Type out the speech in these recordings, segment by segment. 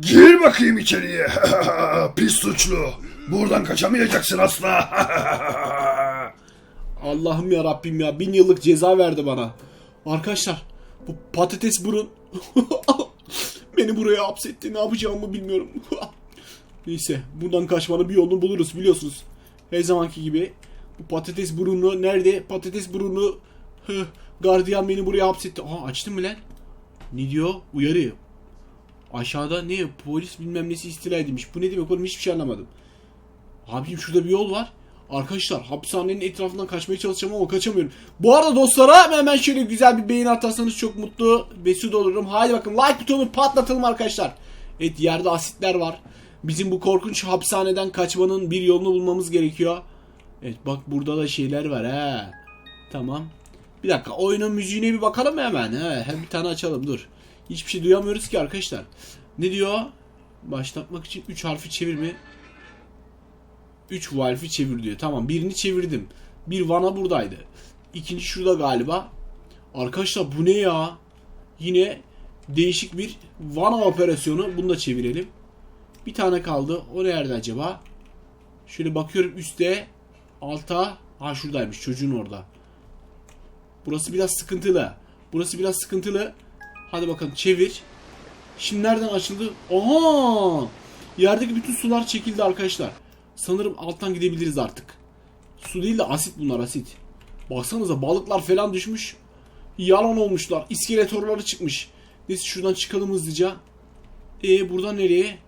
Gir bakayım içeriye. Pis suçlu. Buradan kaçamayacaksın asla. Allah'ım ya Rabbim ya bin yıllık ceza verdi bana. Arkadaşlar bu patates burun beni buraya hapsetti ne yapacağımı bilmiyorum. Neyse buradan kaçmanın bir yolunu buluruz biliyorsunuz. Her zamanki gibi bu patates burunu nerede? Patates burunu Hı, gardiyan beni buraya hapsetti. Aa açtım mı lan? Ne diyor? Uyarı. Aşağıda ne? Polis bilmem nesi istila edilmiş. Bu ne demek oğlum hiçbir şey anlamadım. Abim şurada bir yol var. Arkadaşlar hapishanenin etrafından kaçmaya çalışacağım ama kaçamıyorum. Bu arada dostlara hemen şöyle güzel bir beğeni atarsanız çok mutlu mesut olurum. Haydi bakın like butonunu patlatalım arkadaşlar. Evet yerde asitler var. Bizim bu korkunç hapishaneden kaçmanın bir yolunu bulmamız gerekiyor. Evet bak burada da şeyler var ha. Tamam. Bir dakika oyunun müziğine bir bakalım hemen? He, hem bir tane açalım dur. Hiçbir şey duyamıyoruz ki arkadaşlar. Ne diyor? Başlatmak için 3 harfi çevir mi? 3 valfi çevir diyor. Tamam birini çevirdim. Bir vana buradaydı. İkinci şurada galiba. Arkadaşlar bu ne ya? Yine değişik bir vana operasyonu. Bunu da çevirelim. Bir tane kaldı. O nerede acaba? Şöyle bakıyorum üstte. Alta. Ha şuradaymış çocuğun orada. Burası biraz sıkıntılı. Burası biraz sıkıntılı. Hadi bakalım çevir. Şimdi nereden açıldı? Aha! Yerdeki bütün sular çekildi arkadaşlar. Sanırım alttan gidebiliriz artık. Su değil de asit bunlar asit. Baksanıza balıklar falan düşmüş. Yalan olmuşlar. İskeletorları çıkmış. Neyse şuradan çıkalım hızlıca. E buradan nereye?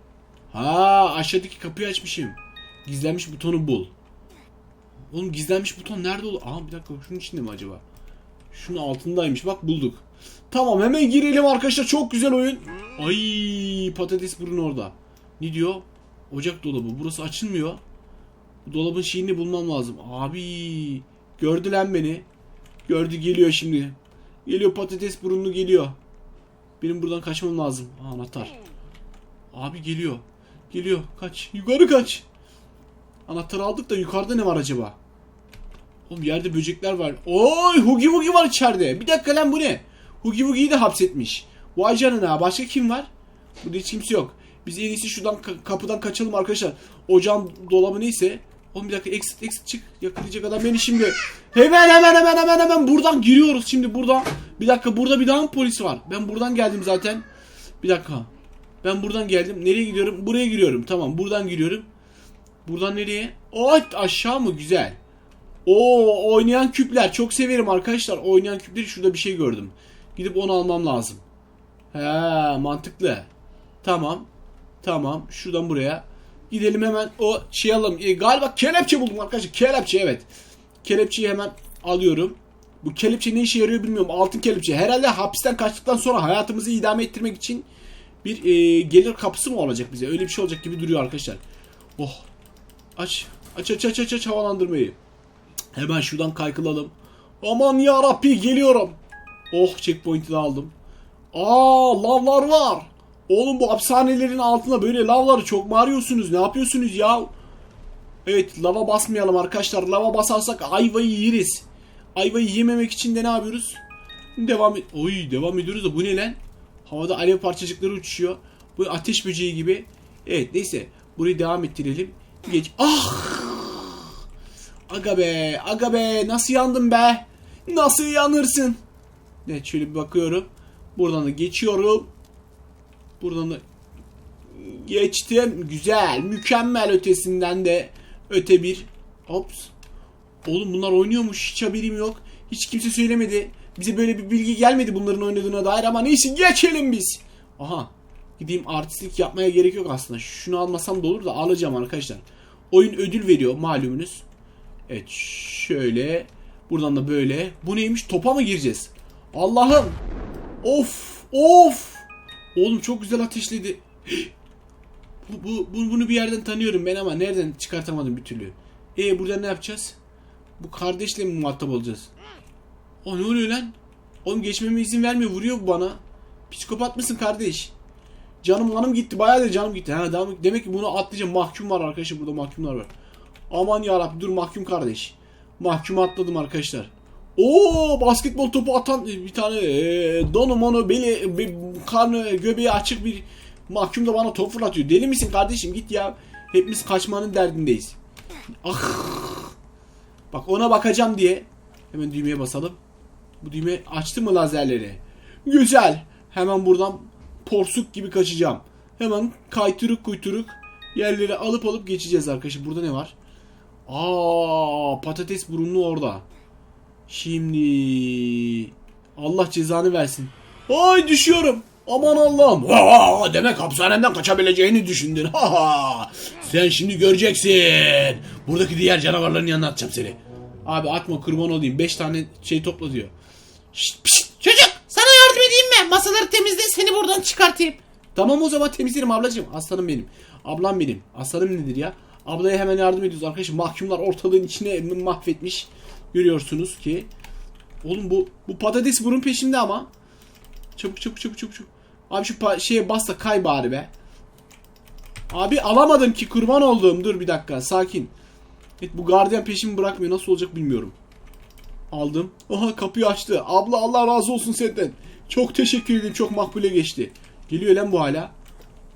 Ha aşağıdaki kapıyı açmışım. Gizlenmiş butonu bul. Oğlum gizlenmiş buton nerede olur? Aa bir dakika şunun içinde mi acaba? Şunun altındaymış bak bulduk. Tamam hemen girelim arkadaşlar çok güzel oyun. Ay patates burun orada. Ne diyor? Ocak dolabı. Burası açılmıyor. Bu dolabın şeyini bulmam lazım. Abi gördü lan beni. Gördü geliyor şimdi. Geliyor patates burunlu geliyor. Benim buradan kaçmam lazım. Aa, anahtar. Abi geliyor. Geliyor. Kaç. Yukarı kaç. Anahtarı aldık da yukarıda ne var acaba? Oğlum yerde böcekler var. Oy Hugi Wugi var içeride. Bir dakika lan bu ne? Hugi Wugi'yi de hapsetmiş. Vay canına başka kim var? Burada hiç kimse yok. Biz en iyisi şuradan ka- kapıdan kaçalım arkadaşlar. Ocağın dolabı neyse. Oğlum bir dakika exit exit çık. Yakalayacak adam beni şimdi. Hemen hemen hemen hemen hemen buradan giriyoruz şimdi buradan. Bir dakika burada bir daha mı polis var? Ben buradan geldim zaten. Bir dakika. Ben buradan geldim. Nereye gidiyorum? Buraya giriyorum. Tamam buradan giriyorum. Buradan nereye? Oh aşağı mı? Güzel. Oo oynayan küpler. Çok severim arkadaşlar. Oynayan küpleri şurada bir şey gördüm. Gidip onu almam lazım. He mantıklı. Tamam. Tamam. Şuradan buraya. Gidelim hemen o şey alalım. E, galiba kelepçe buldum arkadaşlar. Kelepçe evet. Kelepçeyi hemen alıyorum. Bu kelepçe ne işe yarıyor bilmiyorum. Altın kelepçe. Herhalde hapisten kaçtıktan sonra hayatımızı idame ettirmek için bir e, gelir kapısı mı olacak bize? Öyle bir şey olacak gibi duruyor arkadaşlar. Oh. Aç. Aç aç aç aç, aç havalandırmayı. Hemen şuradan kaykılalım. Aman ya Rabbi geliyorum. Oh checkpoint'i de aldım. Aa lavlar var. Oğlum bu hapishanelerin altında böyle lavları çok mu arıyorsunuz? Ne yapıyorsunuz ya? Evet lava basmayalım arkadaşlar. Lava basarsak ayvayı yeriz. Ayvayı yememek için de ne yapıyoruz? Devam et. Oy devam ediyoruz da bu ne lan? Havada alev parçacıkları uçuşuyor. Bu ateş böceği gibi. Evet neyse. Burayı devam ettirelim. Geç. Ah! Aga be, aga be, nasıl yandım be? Nasıl yanırsın? Evet şöyle bir bakıyorum. Buradan da geçiyorum. Buradan da geçtim. Güzel, mükemmel ötesinden de öte bir. Ops. Oğlum bunlar oynuyormuş. Hiç haberim yok. Hiç kimse söylemedi. Bize böyle bir bilgi gelmedi bunların oynadığına dair ama neyse geçelim biz. Aha. Gideyim artistlik yapmaya gerek yok aslında. Şunu almasam da olur da alacağım arkadaşlar. Oyun ödül veriyor malumunuz. Evet şöyle. Buradan da böyle. Bu neymiş? Topa mı gireceğiz? Allah'ım. Of. Of. Oğlum çok güzel ateşledi. Bu, bu, bu- bunu bir yerden tanıyorum ben ama nereden çıkartamadım bir türlü. E burada ne yapacağız? Bu kardeşle mi muhatap olacağız? O ne oluyor lan? Oğlum geçmeme izin vermiyor vuruyor bana. Psikopat mısın kardeş? Canım hanım gitti bayağı da canım gitti. Ha, demek ki bunu atlayacağım. Mahkum var arkadaşlar burada mahkumlar var. Aman yarabbi dur mahkum kardeş. Mahkumu atladım arkadaşlar. Oo basketbol topu atan bir tane e, donu mono beli be- karnı göbeği açık bir Mahkum da bana top fırlatıyor. Deli misin kardeşim git ya. Hepimiz kaçmanın derdindeyiz. Ah. Bak ona bakacağım diye. Hemen düğmeye basalım. Bu düğme açtı mı lazerleri? Güzel. Hemen buradan porsuk gibi kaçacağım. Hemen kaytırık kuyturuk yerleri alıp alıp geçeceğiz arkadaşlar. Burada ne var? Aa, patates burunlu orada. Şimdi Allah cezanı versin. Ay düşüyorum. Aman Allah'ım. Aa, demek hapishanemden kaçabileceğini düşündün. Ha ha. Sen şimdi göreceksin. Buradaki diğer canavarların yanına atacağım seni. Abi atma kurban olayım. 5 tane şey topla diyor. Şşt, pişt, çocuk sana yardım edeyim mi? Masaları temizle seni buradan çıkartayım. Tamam o zaman temizlerim ablacığım. Aslanım benim. Ablam benim. Aslanım nedir ya? Ablaya hemen yardım ediyoruz arkadaşlar. Mahkumlar ortalığın içine mahvetmiş. Görüyorsunuz ki. Oğlum bu bu patates burun peşinde ama. Çabuk çabuk çabuk çabuk çabuk. Abi şu şeye bas da kay bari be. Abi alamadım ki kurban olduğum. Dur bir dakika sakin. Evet bu gardiyan peşimi bırakmıyor. Nasıl olacak bilmiyorum. Aldım. Aha kapıyı açtı. Abla Allah razı olsun senden. Çok teşekkür ederim. Çok makbule geçti. Geliyor lan bu hala.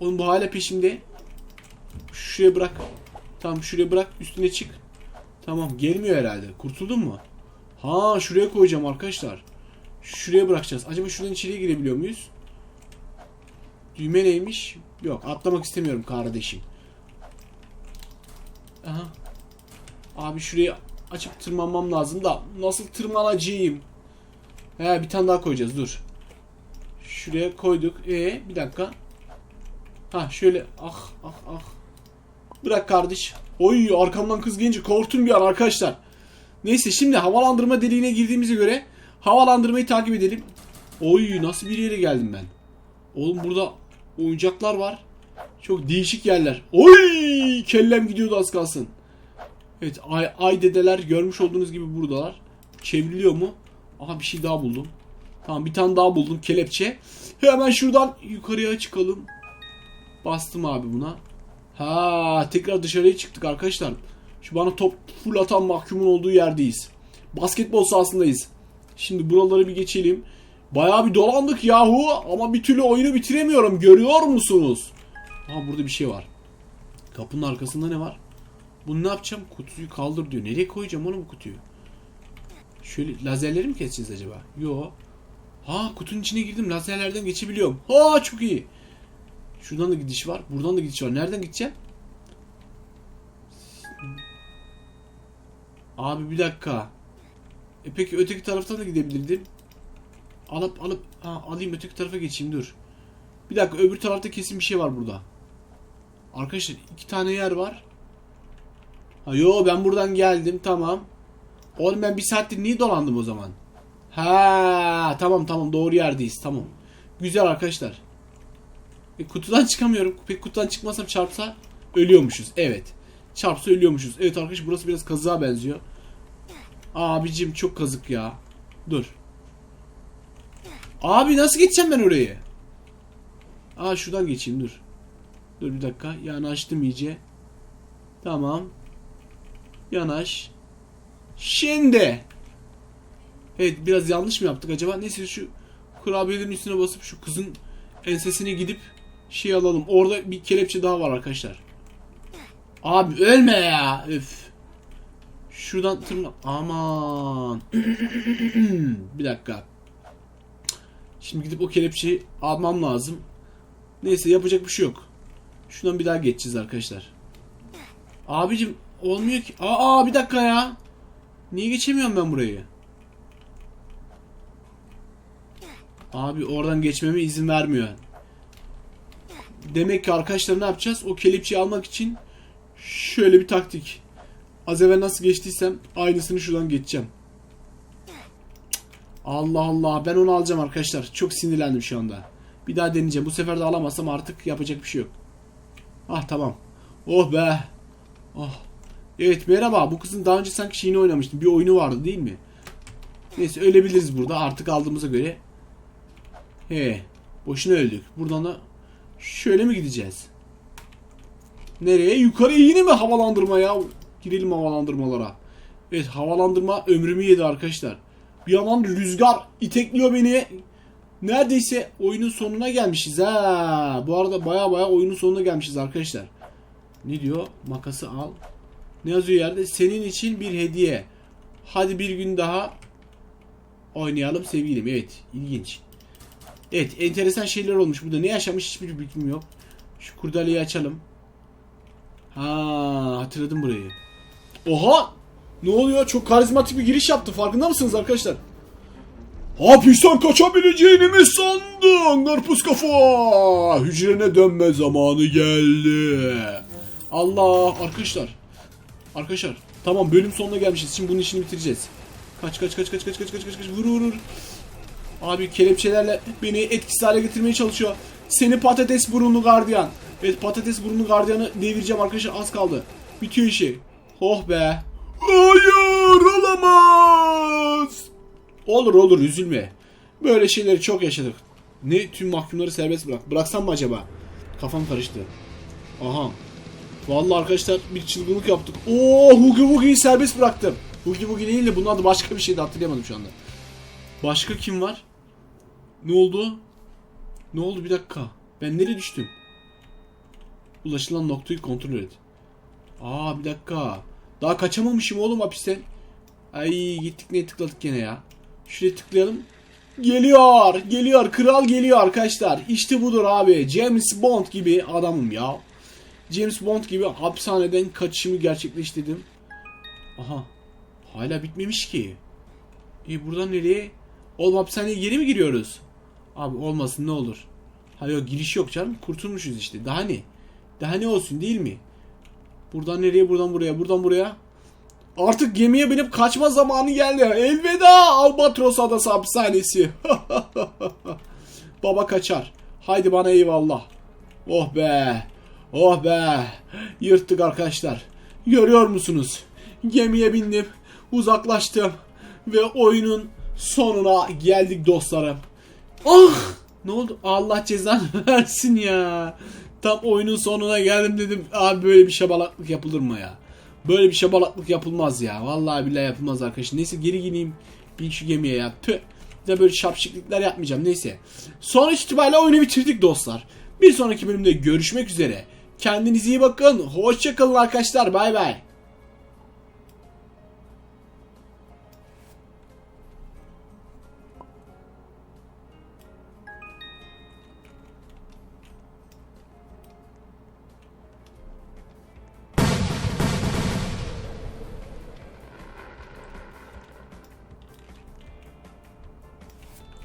Oğlum bu hala peşimde. Şuraya bırak. Tamam şuraya bırak. Üstüne çık. Tamam gelmiyor herhalde. Kurtuldun mu? Ha şuraya koyacağım arkadaşlar. Şuraya bırakacağız. Acaba şuradan içeriye girebiliyor muyuz? Düğme neymiş? Yok atlamak istemiyorum kardeşim. Aha. Abi şurayı açıp tırmanmam lazım da nasıl tırmanacağım? He bir tane daha koyacağız dur. Şuraya koyduk. E bir dakika. Ha şöyle ah ah ah. Bırak kardeş. Oy arkamdan kız gelince korktum bir an arkadaşlar. Neyse şimdi havalandırma deliğine girdiğimize göre havalandırmayı takip edelim. Oy nasıl bir yere geldim ben. Oğlum burada oyuncaklar var. Çok değişik yerler. Oy kellem gidiyordu az kalsın. Evet ay, ay dedeler görmüş olduğunuz gibi buradalar. Çevriliyor mu? Aha bir şey daha buldum. Tamam bir tane daha buldum kelepçe. Hemen şuradan yukarıya çıkalım. Bastım abi buna. Ha tekrar dışarıya çıktık arkadaşlar. Şu bana top full atan mahkumun olduğu yerdeyiz. Basketbol sahasındayız. Şimdi buraları bir geçelim. Bayağı bir dolandık yahu ama bir türlü oyunu bitiremiyorum. Görüyor musunuz? Aha burada bir şey var. Kapının arkasında ne var? Bunu ne yapacağım? Kutuyu kaldır diyor. Nereye koyacağım onu bu kutuyu? Şöyle lazerleri mi keseceğiz acaba? Yo. Ha kutunun içine girdim. Lazerlerden geçebiliyorum. Ha çok iyi. Şuradan da gidiş var. Buradan da gidiş var. Nereden gideceğim? Abi bir dakika. E peki öteki taraftan da gidebilirdim. Alıp alıp ha, alayım öteki tarafa geçeyim dur. Bir dakika öbür tarafta kesin bir şey var burada. Arkadaşlar iki tane yer var. Ha yo ben buradan geldim tamam. Oğlum ben bir saattir niye dolandım o zaman? Ha tamam tamam doğru yerdeyiz tamam. Güzel arkadaşlar. E, kutudan çıkamıyorum. Peki kutudan çıkmasam çarpsa ölüyormuşuz. Evet. Çarpsa ölüyormuşuz. Evet arkadaşlar burası biraz kazığa benziyor. Abicim çok kazık ya. Dur. Abi nasıl geçeceğim ben orayı? Aa şuradan geçeyim dur. Dur bir dakika. Yanaştım iyice. Tamam. Yanaş. Şimdi. Evet biraz yanlış mı yaptık acaba? Neyse şu kurabiyelerin üstüne basıp şu kızın ensesine gidip şey alalım. Orada bir kelepçe daha var arkadaşlar. Abi ölme ya. Üf. Şuradan tırnak. Aman. bir dakika. Şimdi gidip o kelepçeyi almam lazım. Neyse yapacak bir şey yok. Şuradan bir daha geçeceğiz arkadaşlar. Abicim olmuyor ki. Aa bir dakika ya. Niye geçemiyorum ben burayı? Abi oradan geçmeme izin vermiyor. Demek ki arkadaşlar ne yapacağız? O kelepçeyi almak için şöyle bir taktik. Az evvel nasıl geçtiysem aynısını şuradan geçeceğim. Allah Allah ben onu alacağım arkadaşlar. Çok sinirlendim şu anda. Bir daha deneyeceğim. Bu sefer de alamazsam artık yapacak bir şey yok. Ah tamam. Oh be. Oh. Evet merhaba. Bu kızın daha önce sanki şeyini oynamıştım. Bir oyunu vardı değil mi? Neyse ölebiliriz burada artık aldığımıza göre. He. Boşuna öldük. Buradan da şöyle mi gideceğiz? Nereye? Yukarıya yine mi havalandırma ya? Girelim havalandırmalara. Evet havalandırma ömrümü yedi arkadaşlar. Bir yandan rüzgar itekliyor beni. Neredeyse oyunun sonuna gelmişiz ha. Bu arada baya baya oyunun sonuna gelmişiz arkadaşlar. Ne diyor? Makası al. Ne yazıyor yerde? Senin için bir hediye. Hadi bir gün daha oynayalım sevgilim. Evet, ilginç. Evet, enteresan şeyler olmuş burada. Ne yaşamış hiçbir bilgim yok. Şu kurdaleyi açalım. Ha, hatırladım burayı. Oha! Ne oluyor? Çok karizmatik bir giriş yaptı. Farkında mısınız arkadaşlar? Hapisten kaçabileceğini mi sandın? Karpuz kafa! Hücrene dönme zamanı geldi. Allah arkadaşlar. Arkadaşlar tamam bölüm sonuna gelmişiz. Şimdi bunun işini bitireceğiz. Kaç kaç kaç kaç kaç kaç kaç kaç kaç vur vur vur. Abi kelepçelerle beni etkisiz hale getirmeye çalışıyor. Seni patates burunlu gardiyan. Evet patates burunlu gardiyanı devireceğim arkadaşlar az kaldı. Bitiyor işi. Oh be. Hayır olamaz. Olur olur üzülme. Böyle şeyleri çok yaşadık. Ne tüm mahkumları serbest bırak. Bıraksam mı acaba? Kafam karıştı. Aha. Vallahi arkadaşlar bir çılgınlık yaptık. Oo Hugi Wugi'yi serbest bıraktım. Hugi Wugi değil de bunun adı başka bir şeydi hatırlayamadım şu anda. Başka kim var? Ne oldu? Ne oldu bir dakika. Ben nereye düştüm? Ulaşılan noktayı kontrol et. Aa bir dakika. Daha kaçamamışım oğlum hapisten. Ay gittik ne tıkladık gene ya. Şuraya tıklayalım. Geliyor, geliyor, kral geliyor arkadaşlar. İşte budur abi. James Bond gibi adamım ya. James Bond gibi hapishaneden kaçışımı gerçekleştirdim. Aha. Hala bitmemiş ki. E buradan nereye? Oğlum hapishaneye geri mi giriyoruz? Abi olmasın ne olur. Hayır yok giriş yok canım. Kurtulmuşuz işte. Daha ne? Daha ne olsun değil mi? Buradan nereye? Buradan buraya. Buradan buraya. Artık gemiye binip kaçma zamanı geldi. Elveda Albatros Adası hapishanesi. Baba kaçar. Haydi bana eyvallah. Oh be. Oh be. Yırttık arkadaşlar. Görüyor musunuz? Gemiye bindim. Uzaklaştım. Ve oyunun sonuna geldik dostlarım. Ah! Ne oldu? Allah cezanı versin ya. Tam oyunun sonuna geldim dedim. Abi böyle bir şabalaklık yapılır mı ya? Böyle bir şabalaklık yapılmaz ya. Vallahi billahi yapılmaz arkadaşlar. Neyse geri gideyim. Bin şu gemiye ya. Tüh. Bir böyle şapşıklıklar yapmayacağım. Neyse. Sonuç itibariyle oyunu bitirdik dostlar. Bir sonraki bölümde görüşmek üzere. Kendinize iyi bakın. Hoşçakalın arkadaşlar. Bay bay.